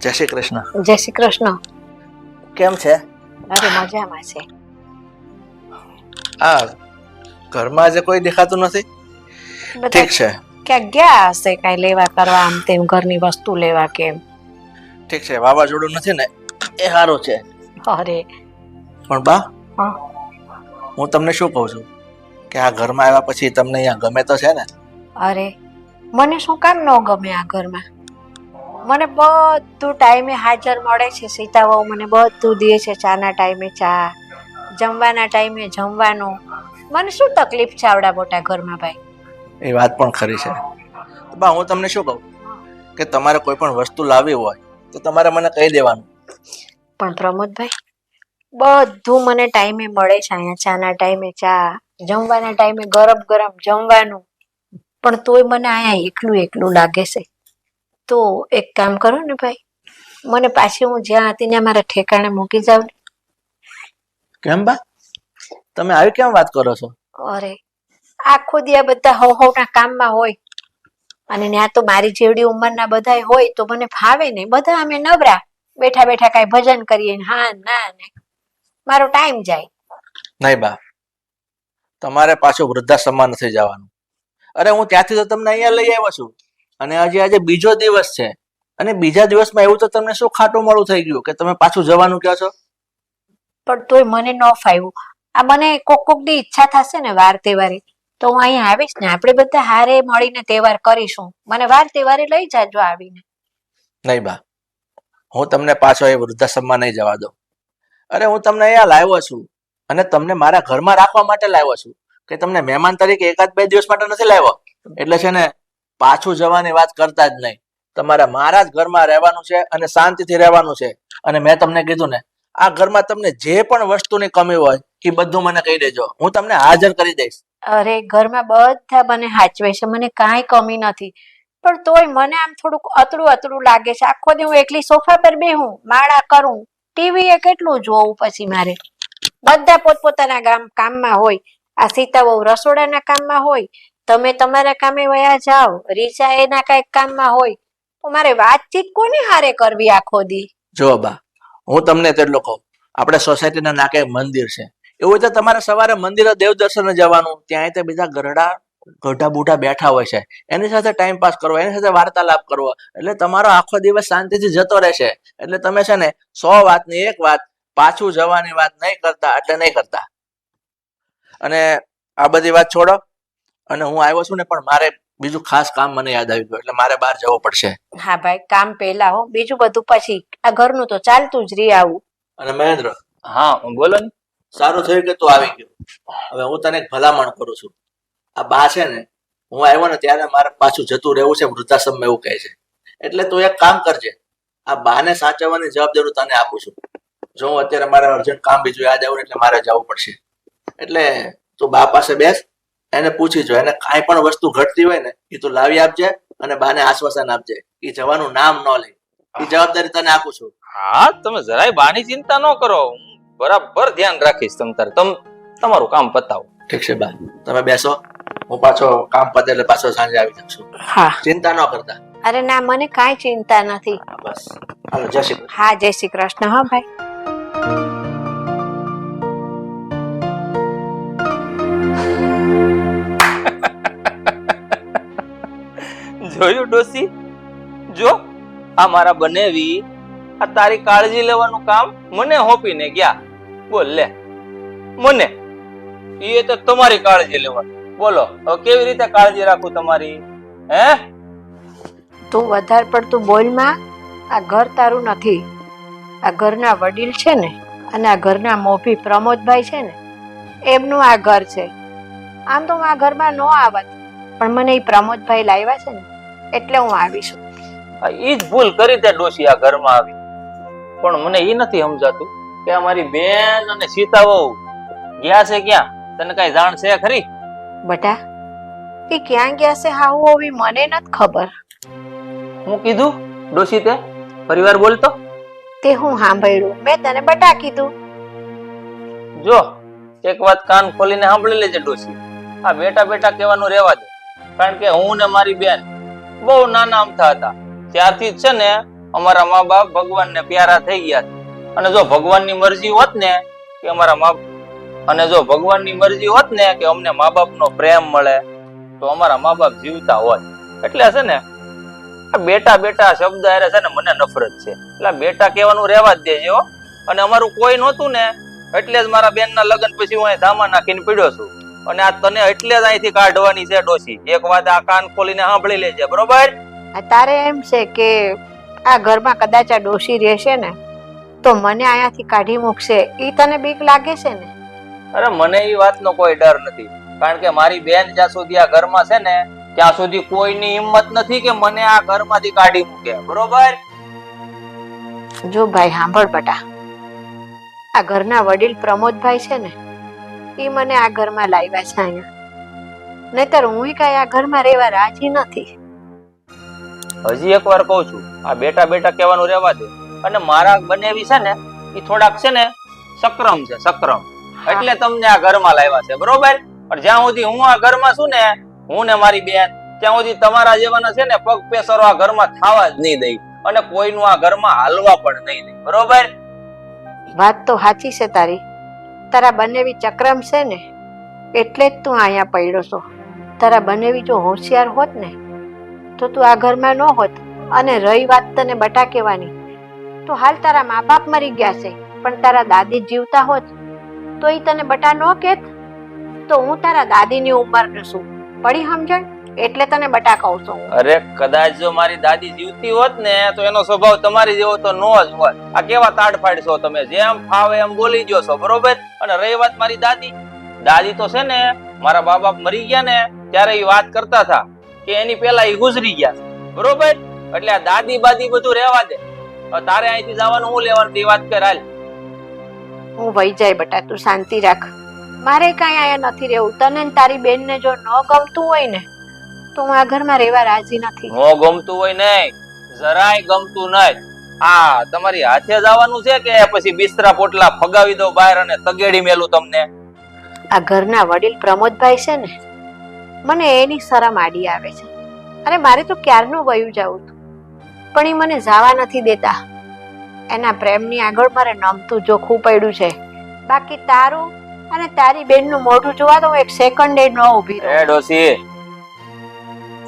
જય શ્રી કૃષ્ણ. જય શ્રી કૃષ્ણ. કેમ છે? અરે મજામાં છે. આ ઘરમાં આજે કોઈ દેખાતું નથી? ઠીક છે. ક્યાંક ગયા હશે કાંઈ લેવા કરવા આમ તેમ ઘરની વસ્તુ લેવા કેમ ઠીક છે વાવાઝોડું નથી ને? એ સારું છે. અરે. પણ બા હા. હું તમને શું કહું છું? કે આ ઘરમાં આવ્યા પછી તમને અહીંયા ગમે તો છે ને? અરે મને શું કામ ન ગમે આ ઘરમાં? મને બધું ટાઈમે હાજર મળે છે સીતાવહુ મને બધું દે છે ચાના ટાઈમે ચા જમવાના ટાઈમે જમવાનું. મને શું તકલીફ છે આવડા મોટા ઘરમાં ભાઈ? એ વાત પણ ખરી છે. તો બા હું તમને શું કહું? કે તમારે કોઈ પણ વસ્તુ લાવવી હોય તો તમારે મને કહી દેવાનું. પણ પ્રમોદભાઈ બધું મને ટાઈમે મળે છે અહીંયા. ચાના ટાઈમે ચા જમવાના ટાઈમે ગરમ ગરમ જમવાનું. પણ તોય મને અહીંયા એકલું એકલું લાગે છે. તો એક કામ કરો ને ભાઈ મને પાછી હું જ્યાં હતી ને મારા ઠેકાણે મૂકી જાવ ને. કેમ બા? તમે આવી કેમ વાત કરો છો? અરે આખો આ બધા હવ હવના કામમાં હોય. અને ત્યાં તો મારી જેવડી ઉંમરના બધાય હોય તો મને ફાવે ને. બધા અમે નવરા બેઠા બેઠા કાંઈ ભજન કરીએ ને હા ના ને. મારો ટાઈમ જાય. નહીં બા. તમારે પાછું વૃદ્ધાશ્રમમાં નથી જવાનું. અરે હું ત્યાંથી તો તમને અહીંયા લઈ આવ્યો છું. અને આજે આજે બીજો દિવસ છે. અને બીજા દિવસમાં એવું તો તમને શું ખાટું મોડું થઈ ગયું કે તમે પાછું જવાનું કહો છો? પણ તોય મને ન ફાવ્યું આ મને કોક કોક દી ઈચ્છા થશે ને વાર તહેવારે. તો હું અહીંયા આવીશ ને આપણે બધા હારે મળીને તહેવાર કરીશું. મને વાર તહેવારે લઈ જાજો આવીને. નહીં બા. હું તમને પાછો એ વૃદ્ધાશ્રમમાં નહીં જવા દઉં. અરે હું તમને અહીંયા લાવ્યો છું. અને તમને મારા ઘરમાં રાખવા માટે લાવ્યો છું. કે તમને મહેમાન તરીકે એકાદ બે દિવસ માટે નથી લાવ્યો? એટલે છે ને પાછું જવાની વાત કરતા જ નહીં. તમારે મારા જ ઘરમાં રહેવાનું છે અને શાંતિથી રહેવાનું છે. અને મેં તમને કીધું ને, આ ઘરમાં તમને જે પણ વસ્તુની કમી હોય, એ બધું મને કહી દેજો. હું તમને હાજર કરી દઈશ. અરે, ઘરમાં બધા મને હાચવે છે. મને કાંઈ કમી નથી. પણ તોય મને આમ થોડુંક અતડું અતડું લાગે છે. આખો દી હું એકલી સોફા પર બેહું, માળા કરું ટીવી એ કેટલું જોવું પછી મારે? બધા પોતપોતાના ગામ કામમાં હોય. આ સીતા બહુ રસોડાના કામમાં હોય તમે તમારા કામે વયા જાઓ. રીચા એના કંઈક કામમાં હોય તો મારે વાતચીત કોની હારે કરવી આખો દી? જો બા, હું તમને તેટલો કહું. આપણે સોસાયટીના નાકે મંદિર છે. એવું હોય તો તમારે સવારે મંદિરે દેવ દર્શને જવાનું. ત્યાં તે બીજા ગરડા, ગઢા બુઢા બેઠા હોય છે. એની સાથે ટાઈમ પાસ કરવો, એની સાથે વાર્તાલાપ કરવો. એટલે તમારો આખો દિવસ શાંતિથી જતો રહેશે. એટલે તમે છે ને સો વાતની એક વાત, પાછું જવાની વાત નહીં કરતા, એટલે નહીં કરતા. અને આ બધી વાત છોડો. અને હું આવ્યો છું ને પણ મારે બીજું ખાસ કામ મને યાદ આવી ગયું એટલે મારે બહાર જવું પડશે. હા ભાઈ કામ પહેલા હો બીજું બધું પછી. આ ઘરનું તો ચાલતું જ રહી આવું. અને મહેન્દ્ર હા બોલો ને. સારું થયું કે તું આવી ગયો? હવે હું તને એક ભલામણ કરું છું. આ બા છે ને હું આવ્યો ને ત્યારે મારે પાછું જતું રહેવું છે વૃદ્ધાશ્રમ એવું કહે છે. એટલે તું એક કામ કરજે. આ બાને સાચવવાની જવાબદારી તને આપું છું. જો હું અત્યારે મારે અર્જન્ટ કામ બીજું યાદ આવ્યું એટલે મારે જવું પડશે. એટલે તું બા પાસે બેસ. એને પૂછી જો એને કાંઈ પણ વસ્તુ ઘટતી હોય ને એ તું લાવી આપજે અને બાને આશ્વાસન આપજે. એ જવાનું નામ ન લે. એ જવાબદારી તને આપું છું. હા તમે જરાય બાની ચિંતા ન કરો. હું બરાબર ધ્યાન રાખીશ તમ તારે. તમ તમારું કામ પતાવો. ઠીક છે બા. તમે બેસો. હું પાછો કામ પતે એટલે પાછો સાંજે આવી જાઉં છું. હા. ચિંતા ન કરતા. અરે ના મને કાંઈ ચિંતા નથી. બસ. હાલો જય શ્રી કૃષ્ણ. હા જય શ્રી કૃષ્ણ. હા ભાઈ. જોયું ડોસી જો, આ મારા બનેવી આ તારી કાળજી લેવાનું કામ મને હોપીને ગયા. બોલ, લે. મને? એ તો તમારી કાળજી લેવા બોલો, હવે કેવી રીતે કાળજી રાખું તમારી? હે? તું વધારે પડતું બોલમાં આ ઘર તારું નથી. આ ઘરના વડીલ છે ને, અને આ ઘરના મોભી પ્રમોદભાઈ છે ને, એમનું આ ઘર છે. આમ તો હું આ ઘરમાં ન આવત, પણ મને એ પ્રમોદભાઈ લાવ્યા છે ને એટલે હું આવી છું. એ જ ભૂલ કરી તે ડોસી આ ઘરમાં આવી. પણ મને એ નથી સમજાતું કે અમારી મારી બેન અને સીતા વહુ ગયા છે ક્યાં? તને કઈ જાણ છે ખરી? બટા એ ક્યાં ગયા છે હાવું હોવી મને નથી ખબર. હું કીધું ડોસી તે? પરિવાર બોલતો? તે હું સાંભળ્યું. મેં તને બટા કીધું. જો એક વાત કાન ખોલીને સાંભળી લેજે ડોસી આ બેટા બેટા કહેવાનું રહેવા દે. કારણ કે હું ને મારી બેન બહુ નાના અમથા હતા. ત્યારથી છે ને, અમારા મા બાપ ભગવાનને પ્યારા થઈ ગયા છે. અને જો ભગવાનની મરજી હોત ને, કે અમારા મા અને જો ભગવાનની મરજી હોત ને, કે અમને મા બાપનો પ્રેમ મળે, તો અમારા મા બાપ જીવતા હોત એટલે છે ને, આ બેટા બેટા શબ્દ હારે છે ને, મને નફરત છે. એટલે બેટા કહેવાનું રહેવા જ દેજો અને અમારું કોઈ નહોતું ને, એટલે જ મારા બેનના લગ્ન પછી હું અહીં ધામા નાખીને પીડ્યો છું. અને આ તને એટલે જ અહીંથી કાઢવાની છે ડોશી. એક વાત આ કાન ખોલીને સાંભળી લેજે બરોબર? આ તારે એમ છે કે આ ઘરમાં કદાચ આ ડોશી રહેશે ને તો મને અહીંયાથી કાઢી મૂકશે. એ તને બીક લાગે છે ને? અરે મને એ વાતનો કોઈ ડર નથી. કારણ કે મારી બેન જ્યાં સુધી આ ઘરમાં છે ને ત્યાં સુધી કોઈની હિંમત નથી કે મને આ ઘરમાંથી કાઢી મૂકે. બરોબર? જો ભાઈ સાંભળ બટા. આ ઘરના વડીલ પ્રમોદભાઈ છે ને એ મને આ ઘરમાં લાવ્યા છે અહીંયા. નહીતર હું કઈ આ ઘરમાં રહેવા રાજી નથી. હજી એક વાર કહું છું આ બેટા બેટા કહેવાનું રહેવા દે. અને મારા બનેવી છે ને એ થોડાક છે ને સક્રમ છે સક્રમ. એટલે તમને આ ઘરમાં લાવ્યા છે બરોબર? પણ જ્યાં સુધી હું આ ઘરમાં છું ને હું ને મારી બેન ત્યાં સુધી તમારા જેવાના છે ને પગ પેસરો આ ઘરમાં થવા જ નહીં દઈ. અને કોઈનું આ ઘરમાં હાલવા પણ નહીં દઈ બરોબર? વાત તો સાચી છે તારી. તારા બંનેવી ચક્રમ છે ને, એટલે જ તું અહીંયા પડ્યો છો. તારા બંનેવી જો હોશિયાર હોત ને, તો તું આ ઘરમાં ન હોત અને રહી વાત તને બટા કહેવાની. તો હાલ તારા મા બાપ મરી ગયા છે, પણ તારા દાદી જીવતા હોત, તો એ તને બટા ન કહેત તો હું તારા દાદીની ઉંમર છું. પડી સમજણ? એટલે તને બટા કહું છું અરે કદાચ જો મારી દાદી જીવતી હોત ને તો એનો સ્વભાવ તમારી જેવો તો નો જ હોત આ કેવા તાડફાડ છો તમે? જેમ ફાવે એમ બોલી ગયો છો બરોબર? અને રહી વાત મારી દાદી. દાદી તો છે ને મારા બા બાપ મરી ગયા ને ત્યારે એ વાત કરતા હતા કે એની પહેલા એ ગુજરી ગયા બરોબર? એટલે આ દાદી બાદી બધું રહેવા દે. તારે અહીંથી જવાનું હું લેવાનું તે વાત કર હાલ. હું વહી જાય બટા તું શાંતિ રાખ. મારે કાંઈ અહીંયા નથી રહેવું. તને તારી બેનને જો ન ગમતું હોય ને તો હું આ ઘરમાં રહેવા રાજી નથી. નો ગમતું હોય નહીં. જરાય ગમતું નહીં. આ તમારી હાથે જવાનું છે કે પછી બિસ્તરા પોટલા ફગાવી દો બહાર અને તગેડી મેલું તમને? આ ઘરના વડીલ પ્રમોદભાઈ છે ને મને એની શરમ આડી આવે છે. અરે મારે તો ક્યારનું વયું જવું હતું. પણ એ મને જવા નથી દેતા. એના પ્રેમની આગળ મારે નમતું જોખવું પડ્યું છે. બાકી તારું અને તારી બેનનું મોઢું જોવા તો હું એક સેકન્ડે ન ઊભી રહે. ડોસી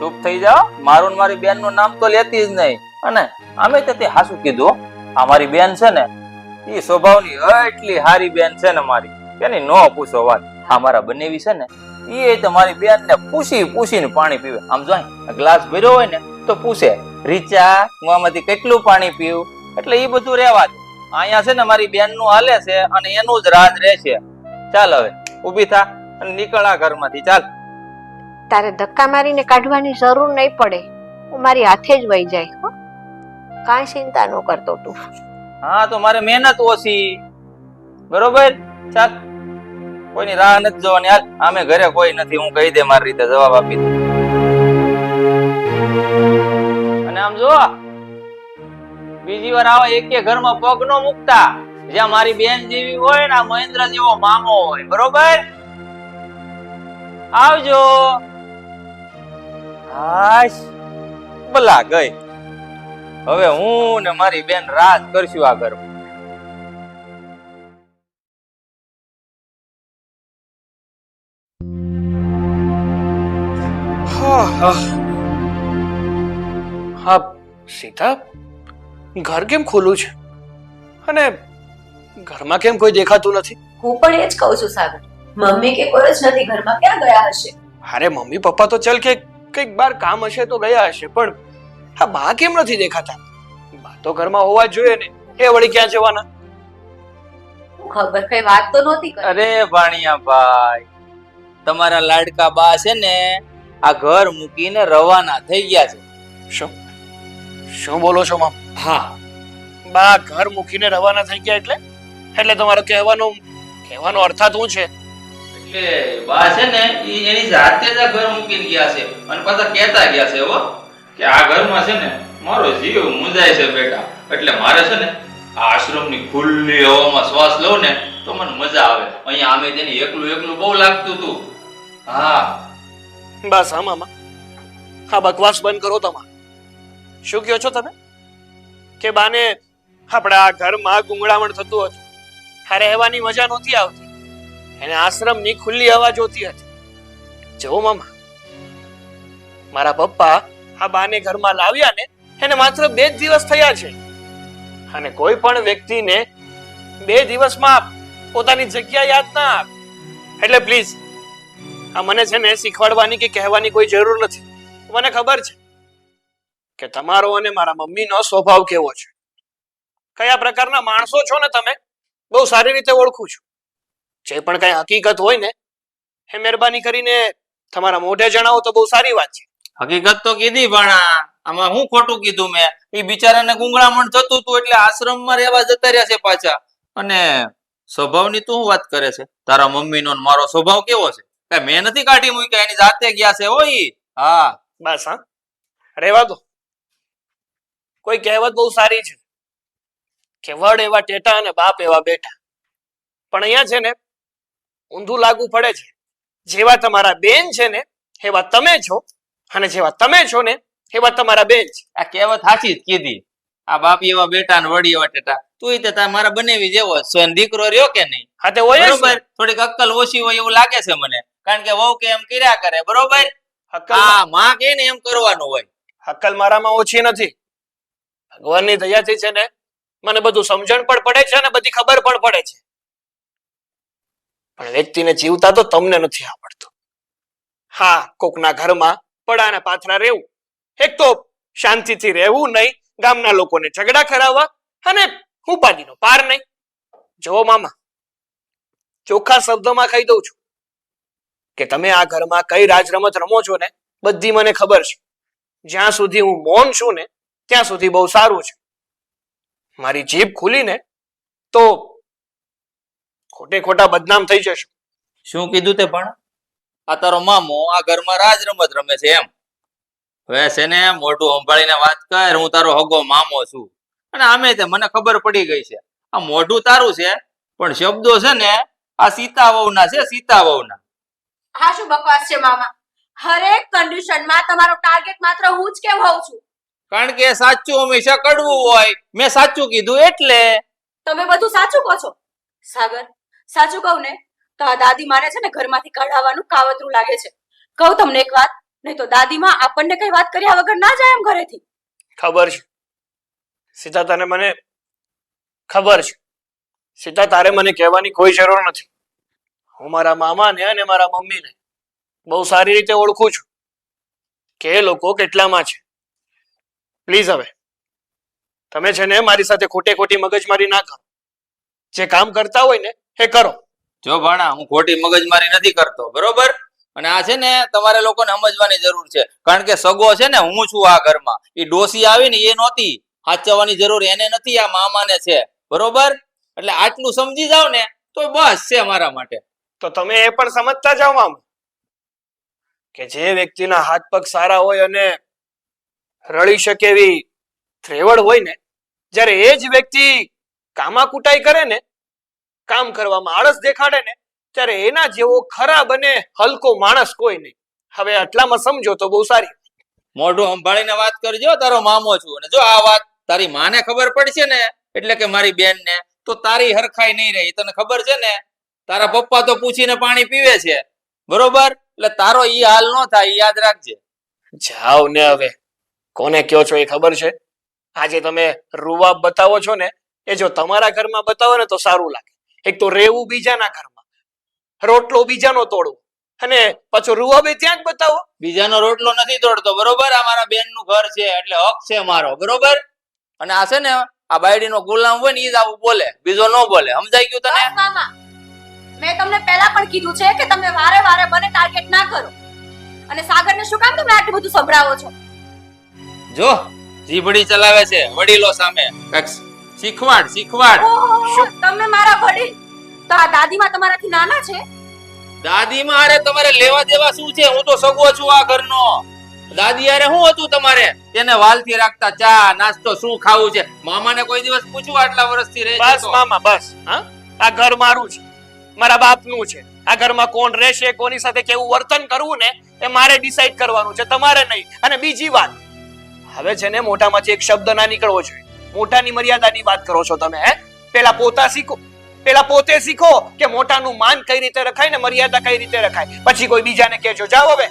ચૂપ થઈ જાઓ. મારું મારી બેનનું નામ તો લેતી જ નહીં. અને અમે તો હાસુ કીધું, આ મારી બેન છે ને એ સ્વભાવની એટલી હારી બેન છે ને મારી. એની નો પૂછો વાત. આ મારા બનેવી છે ને એ તો મારી બેન ને પૂછી પૂછીને પાણી પીવે. આમ જો ગ્લાસ ભર્યો હોય ને, તો પૂછે, રીચા હું આમાંથી કેટલું પાણી પીવું? એટલે એ બધું રહેવા દે. અહીંયા છે ને મારી બેનનું હાલે છે અને એનું જ રાજ રહેશે. ચાલ હવે, ઊભી થા અને નીકળા ઘરમાંથી. ચાલ. તારે ધક્કા મારીને કાઢવાની જરૂર નહીં પડે. હું મારી હાથે જ વહી જાય, હો. કાંઈ ચિંતા ન કરતો તું. હા, તો મારે મહેનત ઓછી. બરોબર? ચાલ. કોઈની રાહ નથી જોવાની. હાલ, આમે ઘરે કોઈ નથી. હું કહી દે મારી રીતે જવાબ આપી દે અને આમ જો બીજી વાર આવા એક ઘરમાં પગ નો મૂકતા. જ્યાં મારી બેન જેવી હોય ને મહેન્દ્ર જેવો મામો હોય. બરોબર? આવજો. હાશ. બલા ગઈ. હવે હું ને મારી બેન રાજ કરશું આ ઘરમાં. હા હા. હા સીતા ઘર કેમ ખુલ્લું છે? અને ઘરમાં કેમ કોઈ દેખાતું નથી? હું પણ એ જ કહું છું સાગર. મમ્મી કે કોઈ જ નથી ઘરમાં ક્યાં ગયા હશે? અરે મમ્મી પપ્પા તો ચલ કે કંઈક બાર કામ હશે તો ગયા હશે પણ હા બા કેમ નથી દેખાતા? બા તો ઘરમાં હોવા જ જોઈએ ને. એ વળી ક્યાં જવાના? ખબર કઈ વાત તો નહોતી અરે ભાણિયા ભાઈ તમારા લાડકા બા છે ને આ ઘર મૂકીને રવાના થઈ ગયા છે. શું? શું બોલો છો મામ હા. બા ઘર મૂકીને રવાના થઈ ગયા એટલે? એટલે તમારો કહેવાનો કહેવાનો અર્થાત શું છે? એટલે બા છે ને, ઈ એની જાતે જ ઘર મૂકીને ગયા છે. અને પાછા કહેતા ગયા છે, હો, કે આ ઘરમાં છે ને, મારો જીવ મુંજાય છે બેટા. એટલે મારે છે ને, આ આશ્રમની ખુલ્લી હવામાં શ્વાસ લઉં ને, તો મને મજા આવે. અહીંયા આમે તેને એકલું એકલું બહુ લાગતું હતું હા. બસ, હા, મામા. હા, બકવાસ બંધ કરો તમારે. શું કહો છો તમે? કે બાને, આપણા આ ઘરમાં ગુંગળામણ થતું હતું. આ રહેવાની મજા નહોતી આવતી. એને આશ્રમની ખુલ્લી હવા જોતી હતી. જો મામા. મારા પપ્પા આ બાને ઘરમાં લાવ્યા ને, એને માત્ર બે જ દિવસ થયા છે. અને કોઈ પણ વ્યક્તિને બે દિવસમાં પોતાની જગ્યા યાદ ના આપ. એટલે પ્લીઝ આ મને છે ને શીખવાડવાની કે કહેવાની કોઈ જરૂર નથી. મને ખબર છે કે તમારો અને મારા મમ્મીનો સ્વભાવ કેવો છે. કયા પ્રકારના માણસો છો ને તમે? બહુ સારી રીતે ઓળખું છું. જે પણ કઈ હકીકત હોય ને એ મહેરબાની કરીને તમારા મોઢે જણાવો તો બહુ સારી વાત છે. હકીકત તો કીધી પણ આમાં હું ખોટું કીધું મેં? એ બિચારાને ગુંગળામણ થતું હતું એટલે આશ્રમમાં રહેવા જતા રહ્યા છે પાછા. અને સ્વભાવની તું વાત કરે છે? તારા મમ્મીનો ને મારો સ્વભાવ કેવો છે? કઈ મેં નથી કાઢી મૂક્યા એની જાતે ગયા છે હોય? હા. બસ હા. રહેવા દો. કોઈ કહેવત બહુ સારી છે કે વડ એવા ટેટા અને બાપ એવા બેઠા. પણ અહીંયા છે ને ઊંધું લાગુ પડે છે. જેવા તમારા બેન છે ને એવા તમે છો અને જેવા તમે છો ને એવા તમારા બેન છે. આ કહેવત સાચી જ કીધી. આ બાપ એવા બેટા ને વડી એવા ટેટા. તું તે મારા બનેવી જેવો અને દીકરો રહ્યો કે નહીં? હા તે હોય બરોબર? થોડીક અક્કલ ઓછી હોય એવું લાગે છે મને. કારણ કે વહુ કે એમ કર્યા કરે. બરોબર? આ માં કે ને એમ કરવાનું હોય. અક્કલ મારામાં ઓછી નથી. ભગવાનની દયાથી છે ને મને બધું સમજણ પણ પડે છે અને બધી ખબર પણ પડે છે. પણ વ્યક્તિને જીવતા તો તમને નથી આવડતું. હા, કોકના ઘરમાં પડાના પાથરા રહેવું. એક તો શાંતિથી રહેવું નહીં, ગામના લોકોને ઝઘડા કરાવવા અને ઉપાધિનો પાર નહીં. જો મામા, ચોખ્ખા શબ્દોમાં કહી દઉં છું કે તમે આ ઘરમાં કઈ રાજ રમત રમો છો ને, બધી મને ખબર છે. જ્યાં સુધી હું મૌન છું ને, ત્યાં સુધી બહુ સારું છે. મારી જીભ ખુલી ને તો ખોટે ખોટા બદનામ થઈ જશે. શું કીધું તે પણ? આ તારો મામો આ ઘરમાં રાજ રમત રમે છે એમ. હવે છે ને મોઢું સંભાળીને વાત કર હું તારો હગો મામો છું. અને આમે તે મને ખબર પડી ગઈ છે. આ મોઢું તારું છે પણ શબ્દો છે ને આ સીતા વહુના છે સીતા વહુના હા શું બકવાસ છે મામા? હરેક કન્ડિશનમાં તમારો ટાર્ગેટ માત્ર હું જ કેમ હોઉં છું? કારણ કે સાચું હંમેશા કડવું હોય. મેં સાચું કીધું એટલે. તમે બધું સાચું કહો છો? સાગર સાચું કહું ને, તો આ દાદી માને છે ને ઘરમાંથી કઢાવવાનું કાવતરું લાગે છે. કહું તમને એક વાત, નહીં તો દાદીમાં આપણને કઈ વાત કર્યા વગર ના જાય એમ ઘરેથી. ખબર છે. સીતા તને મને, ખબર છે. સીતા તારે મને કહેવાની કોઈ જરૂર નથી. હું મારા મામાને અને મારા મમ્મીને બહુ સારી રીતે ઓળખું છું. કે એ લોકો કેટલામાં છે. પ્લીઝ હવે, તમે છે ને મારી સાથે ખોટે ખોટી મગજમારી ના કરો. જે કામ કરતા હોય ને એ કરો. જો ભાણા હું ખોટી મગજમારી નથી કરતો બરોબર? અને આ છે ને તમારે લોકોને સમજવાની જરૂર છે. કારણ કે સગો છે ને હું છું આ ઘરમાં. એ ડોસી આવી ને એ નહોતી. સાચવવાની જરૂર એને નથી આ મામાને છે. બરોબર? એટલે આટલું સમજી જાવ ને તો બસ છે મારા માટે. તો તમે એ પણ સમજતા જાઓ મામ. કે જે વ્યક્તિના હાથ પગ સારા હોય અને રળી શકે એવી ત્રેવડ હોય ને જ્યારે એ જ વ્યક્તિ કામાકુટાઈ કરે ને કામ કરવામાં આળસ દેખાડે ને ત્યારે એના જેવો ખરાબ અને હલકો માણસ કોઈ નહીં. હવે આટલામાં સમજો તો બહુ સારી. મોઢું સંભાળીને વાત કરજો તારો મામો છું. અને જો આ વાત તારી માને ખબર પડશે ને એટલે કે મારી બેન ને તો તારી હરખાઈ નહીં રહી. તને ખબર છે ને તારા પપ્પા તો પૂછીને પાણી પીવે છે. બરોબર? એટલે તારો ઈ હાલ નો થાય યાદ રાખજે. જાવ ને હવે. કોને કયો છો એ ખબર છે? આજે તમે રૂવાબ બતાવો છો ને એ જો તમારા ઘરમાં બતાવો ને તો સારું લાગે. એક તો રેવું બીજાના ઘરમાં. રોટલો બીજાનો તોડવો. અને પાછો રૂવાબે ત્યાં જ બતાવો. બીજાનો રોટલો નથી તોડતો બરોબર? આ મારા બેનનું ઘર છે એટલે હક છે મારો બરોબર? અને આ છે ને આ બાયડી નો ગુલામ હોય ને ઈ જ આવું બોલે. બીજો ન બોલે. સમજાઈ ગયું તને? બસ મામા. મેં તમને પહેલા પણ કીધું છે કે તમે વારે વારે મને ટાર્ગેટ ના કરો. અને સાગરને શું કામ તમે આટલું બધું સંભળાવો છો? જો જીભડી ચલાવે છે વડીલો સામે. કાંઈક શીખવાડ શીખવાડ. ઓહો, તમે મારા વડીલ? તો આ દાદીમાં તમારાથી નાના છે? દાદી માં અરે તમારે લેવા દેવા શું છે? હું તો સગો છું આ ઘરનો. દાદી અરે શું હતું તમારે? તેને વાલથી રાખતા ચા નાસ્તો શું ખાવું છે? મામાને કોઈ દિવસ પૂછવું આટલા વર્ષથી રહે બસ મામા બસ. હા? આ ઘર મારું છે. મારા બાપનું છે. આ ઘરમાં કોણ રહેશે કોની સાથે કેવું વર્તન કરવું ને એ મારે ડિસાઈડ કરવાનું છે તમારે નહીં. અને બીજી વાત. હવે છે ને મોટામાંથી એક શબ્દ ના નીકળવો જોઈએ. મોટાની મર્યાદાની વાત કરો છો તમે હે? પેલા પોતા શીખો. પેલા પોતે શીખો કે મોટાનું માન કઈ રીતે રખાય ને મર્યાદા કઈ રીતે રખાય. પછી કોઈ બીજાને કહેજો જાઓ હવે.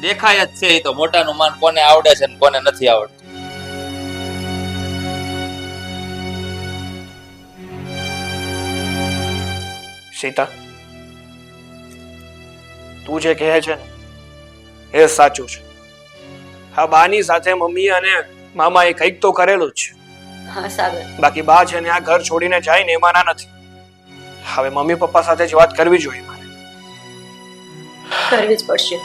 દેખાય જ છે એ તો મોટાનું માન કોને આવડે છે ને કોને નથી આવડતું. સીતા તું જે કહે છે ને એ સાચું છે. હા બાની સાથે મમ્મી અને મામાએ કંઈક તો કરેલું જ છે. હા સાગર બાકી બા છે ને આ ઘર છોડીને જાય ને એમાંના નથી. હવે મમ્મી પપ્પા સાથે જ વાત કરવી જોઈએ મારે. કરવી જ પડશે.